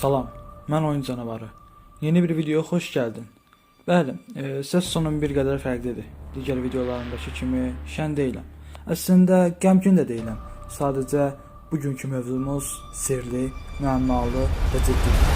Salam, mən Oyun Canavarı. Yeni bir videoya xoş gəldin. Bəli, e, səs sonum bir qədər fərqlidir. Digər videolarımdakı kimi şən deyiləm. Əslində qəmgin də deyiləm. Sadəcə bugünkü mövzumuz sirli, müəmmalı və ciddidir.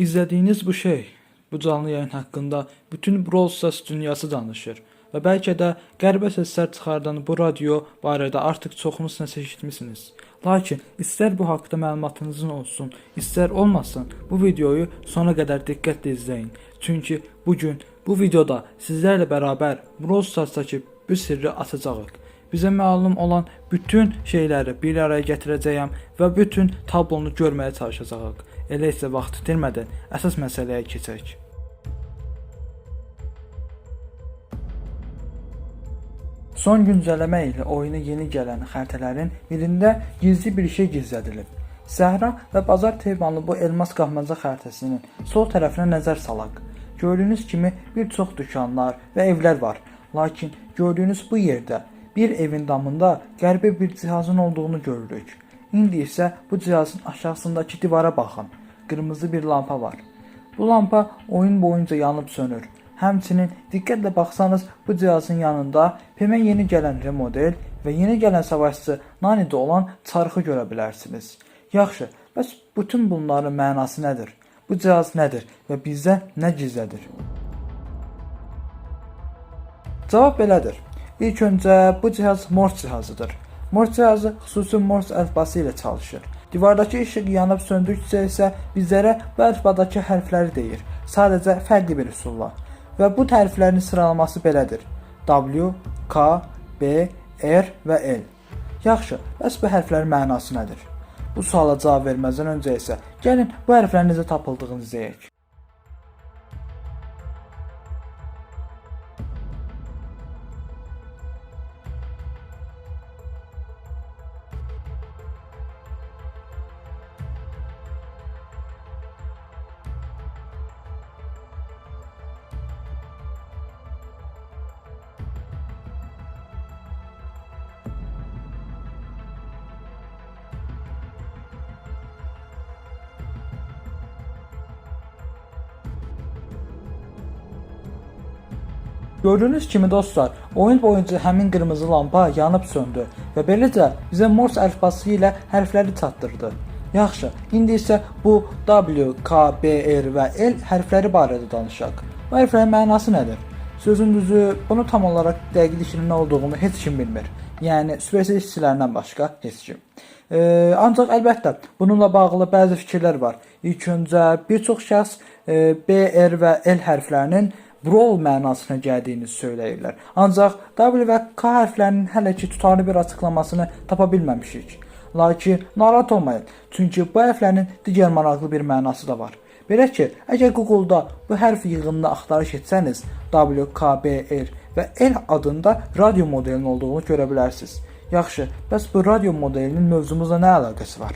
İzlədiyiniz bu şey, bu canlı yayın haqqında bütün Brawl Stars dünyası danışır və bəlkə də qəribə səslər çıxardan bu radio barədə artıq çoxunuz nəsə eşitmisiniz. Lakin istər bu haqqda məlumatınızın olsun, istər olmasın, bu videoyu sona qədər diqqətlə izləyin. Çünki bu gün bu videoda sizlərlə bərabər Brawl Stars-dakı bu sirri açacağıq. Bizə məlum olan bütün şeyləri bir araya gətirəcəyəm və bütün tablonu görməyə çalışacağıq. Elə isə vaxt itirmədən əsas məsələyə keçək. Son güncəlləmə ilə oyuna yeni gələn xəritələrin birində gizli bir şey gizlədilib. Səhra və bazar temanlı bu elmas qahmaca xəritəsinin sol tərəfinə nəzər salaq. Gördüyünüz kimi bir çox dükanlar və evlər var. Lakin gördüyünüz bu yerdə bir evin damında qəribə bir cihazın olduğunu görürük. İndi isə bu cihazın aşağısındakı divara baxın. Qırmızı bir lampa var. Bu lampa oyun boyunca yanıb sönür. Həmçinin diqqətlə baxsanız bu cihazın yanında PMə yeni gələn remodel və yeni gələn savaşçı Nanidə olan çarxı görə bilərsiniz. Yaxşı, bəs bütün bunların mənası nədir? Bu cihaz nədir və bizdə nə gizlədir? Cavab belədir. İlk öncə bu cihaz Morse cihazıdır. Morse cihazı xüsusi Morse əlifbası ilə çalışır. Divardakı işıq yanıb söndükcə isə bizlərə bu əlifbadakı hərfləri deyir. Sadəcə fərqli bir üsulla. Və bu hərflərin sıralaması belədir: W, K, B, R və L. Yaxşı, bəs bu hərflərin mənası nədir? Bu suala cavab verməzdən öncə isə gəlin bu hərflərin necə tapıldığını izləyək. Gördüyünüz kimi dostlar, oyun boyunca həmin qırmızı lampa yanıb söndü və beləcə bizə Morse əlifbası ilə hərfləri çatdırdı. Yaxşı, indi isə bu W, K, B, R və L hərfləri barədə danışaq. Bu hərflərin mənası nədir? Sözün düzü, bunu tam olaraq dəqiqliklə nə olduğunu heç kim bilmir. Yəni Supercell işçilərindən başqa heç kim. E, ancaq əlbəttə bununla bağlı bəzi fikirlər var. İlk öncə bir çox şəxs e, B, R və L hərflərinin brawl mənasına gəldiyini söyləyirlər. Ancaq W və K hərflərinin hələ ki tutarlı bir açıqlamasını tapa bilməmişik. Lakin narahat olmayın, çünki bu hərflərin digər maraqlı bir mənası da var. Belə ki, əgər Google-da bu hərf yığınını axtarış etsəniz, W, K, B, R və L adında radio modelinin olduğunu görə bilərsiniz. Yaxşı, bəs bu radio modelinin mövzumuzla nə əlaqəsi var?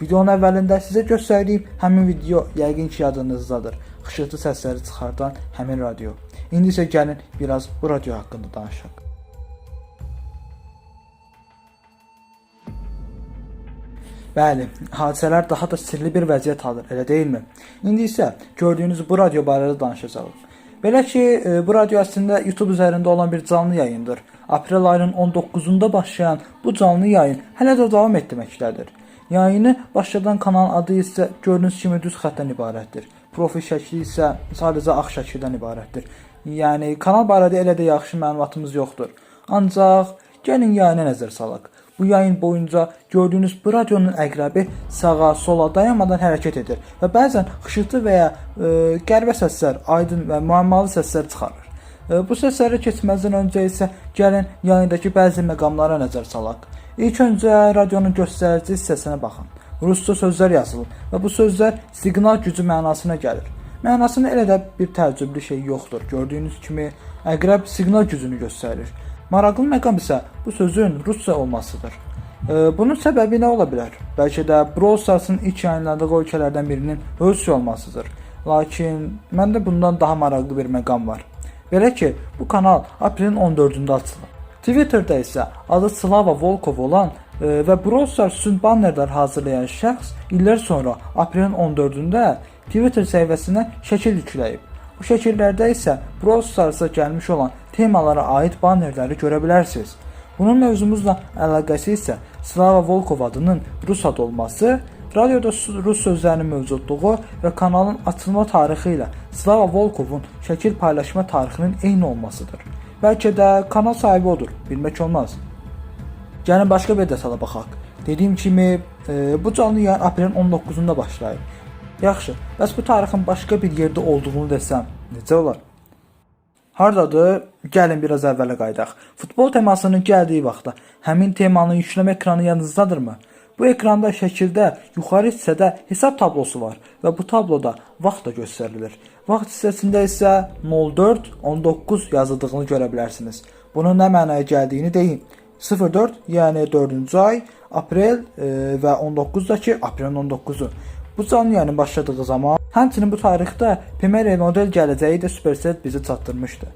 Videonun əvvəlində sizə göstərdiyim həmin video yəqin ki yadınızdadır. Xışıltı səsləri çıxardan həmin radio. İndi isə gəlin biraz bu radio haqqında danışaq. Bəli, hadisələr daha da sirli bir vəziyyət alır, elə deyilmi? İndi isə gördüyünüz bu radio barədə danışacağıq. Belə ki, e, bu radio əslində YouTube üzərində olan bir canlı yayındır. Aprel ayının 19-unda başlayan bu canlı yayın hələ də davam etməkdədir. Yayını başladan kanalın adı isə gördüyünüz kimi düz xəttdən ibarətdir. Profil şəkli isə sadəcə ağ şəkildən ibarətdir. Yəni kanal barədə elə də yaxşı məlumatımız yoxdur. Ancaq gəlin yayına nəzər salaq. Bu yayın boyunca gördüyünüz bu radionun əqrəbi sağa, sola dayanmadan hərəkət edir və bəzən xışıltı və ya e, qəribə səslər, aydın və müəmmalı səslər çıxarır. E, bu səsləri keçməzdən öncə isə gəlin yayındakı bəzi məqamlara nəzər salaq. İlk öncə radionun göstərici hissəsinə baxın. Rusca sözlər yazılıb və bu sözlər siqnal gücü mənasına gəlir. Mənasında elə də bir təəccüblü şey yoxdur. Gördüyünüz kimi əqrəb siqnal gücünü göstərir. Maraqlı məqam isə bu sözün rusca olmasıdır. Ee, bunun səbəbi nə ola bilər? Bəlkə də Brawl Stars'ın ilk yayınladığı ölkələrdən birinin Rusiya olmasıdır. Lakin məndə bundan daha maraqlı bir məqam var. Belə ki, bu kanal aprelin 14-də açılıb. Twitterdə isə adı Slava Volkov olan e, və Brawl Stars bannerlər hazırlayan şəxs illər sonra aprelin 14-də Twitter səhifəsinə şəkil yükləyib. Bu şəkillərdə isə Brawl Stars-a gəlmiş olan temalara aid bannerləri görə bilərsiniz. Bunun mövzumuzla əlaqəsi isə Slava Volkov adının rus adı olması, radioda rus sözlərinin mövcudluğu və kanalın açılma tarixi ilə Slava Volkovun şəkil paylaşma tarixinin eyni olmasıdır. Bəlkə də kanal sahibi odur, bilmək olmaz. Gəlin başqa bir detala baxaq. Dediyim kimi, e, bu canlı yayın aprelin 19-unda başlayır. Yaxşı, bəs bu tarixin başqa bir yerdə olduğunu desəm, necə olar? Hardadır? Gəlin biraz əvvələ qayıdaq. Futbol temasının gəldiyi vaxtda həmin temanın yükleme ekranı yanınızdadırmı? Bu ekranda şəkildə yuxarı hissədə hesab tablosu var və bu tabloda vaxt da göstərilir. Vaxt hissəsində isə 04:19 yazıldığını görə bilərsiniz. Bunun nə mənaya gəldiyini deyim. 04 yəni 4-cü ay, aprel e, və 19-dakı aprelin 19-u. Bu canlı yayının başladığı zaman həmçinin bu tarixdə Premier model gələcəyi də Supercell bizi çatdırmışdı.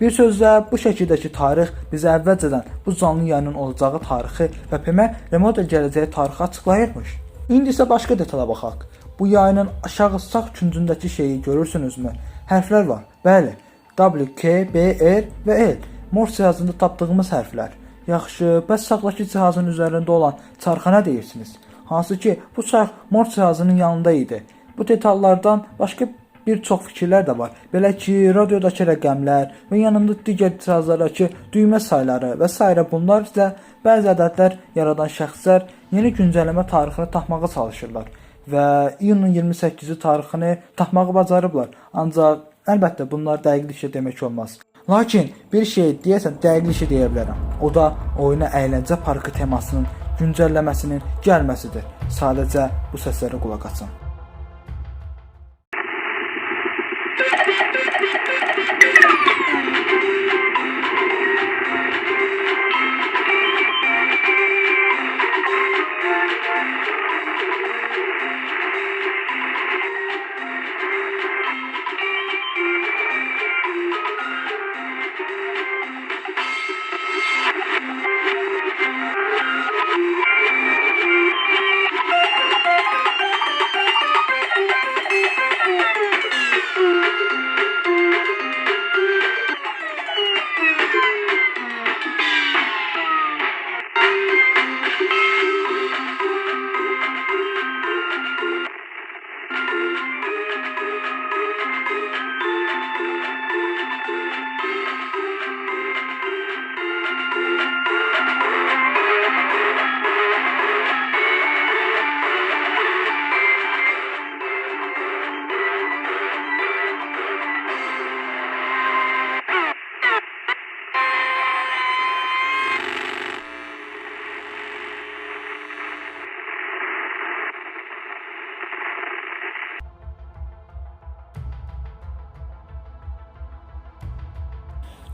Bir sözlə bu şəkildəki tarix bizə əvvəlcədən bu canlı yayının olacağı tarixi və Premier remodel gələcəyi tarixi açıqlayırmış. İndi isə başqa detala baxaq. Bu yayının aşağı sağ küncündəki şeyi görürsünüzmü? Hərflər var. Bəli. W, K, B, R və L. Morse cihazında tapdığımız hərflər. Yaxşı, bəs sağdakı cihazın üzərində olan çarxa nə deyirsiniz? Hansı ki, bu çarx Morse cihazının yanında idi. Bu detallardan başqa bir çox fikirlər də var. Belə ki, radiodakı rəqəmlər və yanında digər cihazlardakı düymə sayları və s. bunlar isə bəzi ədədlər yaradan şəxslər yeni güncəlləmə tarixini tapmağa çalışırlar və iyunun 28-i tarixini tapmağı bacarıblar. Ancaq əlbəttə bunlar dəqiq şey demək olmaz. Lakin bir şey deyəsən dəqiq şey deyə bilərəm. O da oyuna əyləncə parkı temasının güncəlləməsinin gəlməsidir. Sadəcə bu səslərə qulaq asın.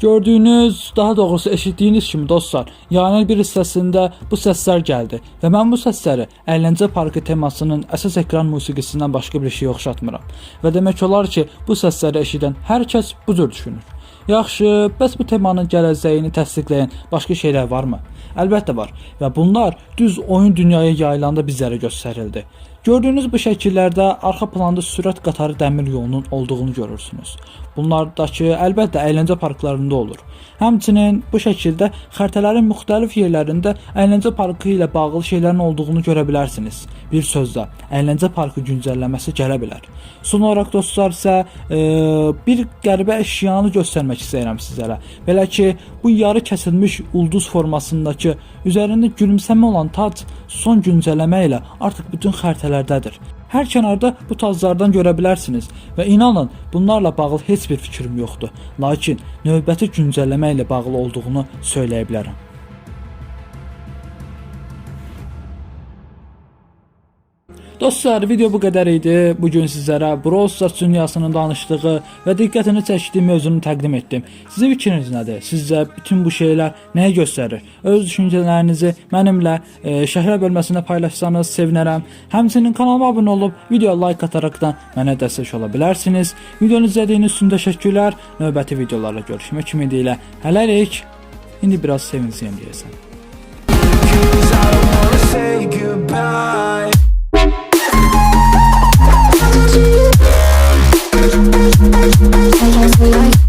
Gördüyünüz, daha doğrusu eşitdiyiniz kimi dostlar, yayının bir hissəsində bu səslər gəldi və mən bu səsləri Əyləncə Parkı temasının əsas ekran musiqisindən başqa bir şeyə oxşatmıram. Və demək olar ki, bu səsləri eşidən hər kəs bu cür düşünür. Yaxşı, bəs bu temanın gələcəyini təsdiqləyən başqa şeylər varmı? Əlbəttə var və bunlar düz oyun dünyaya yayılanda bizlərə göstərildi. Gördüyünüz bu şəkillərdə arxa planda sürət qatarı dəmir yolunun olduğunu görürsünüz. Bunlardakı əlbəttə əyləncə parklarında olur. Həmçinin bu şəkildə xəritələrin müxtəlif yerlərində əyləncə parkı ilə bağlı şeylərin olduğunu görə bilərsiniz. Bir sözlə, əyləncə parkı güncəlləməsi gələ bilər. Son olaraq dostlar isə e, bir qəribə əşyanı göstərmək istəyirəm sizlərə. Belə ki, bu yarı kəsilmiş ulduz formasındakı üzərində gülümsəmə olan tac son güncəlləmə ilə artıq bütün xəritələrdədir. Hər kənarda bu taclardan görə bilərsiniz və inanın, bunlarla bağlı heç bir fikrim yoxdur. Lakin növbəti güncəlləmə ilə bağlı olduğunu söyləyə bilərəm. Dostlar, video bu qədər idi. Bu gün sizlərə Brawl Stars dünyasının danışdığı və diqqətini çəkdiyi mövzunu təqdim etdim. Sizin fikriniz nədir? Sizcə bütün bu şeylər nəyi göstərir? Öz düşüncələrinizi mənimlə e, şərhlər bölməsində paylaşsanız sevinərəm. Həmçinin kanalıma abunə olub video like atarakdan mənə dəstək ola bilərsiniz. Videonu izlədiyiniz üçün təşəkkürlər. Növbəti videolarla görüşmək ümidilə. Hələlik. İndi biraz sevincliyəm deyəsən. Say goodbye Sometimes we like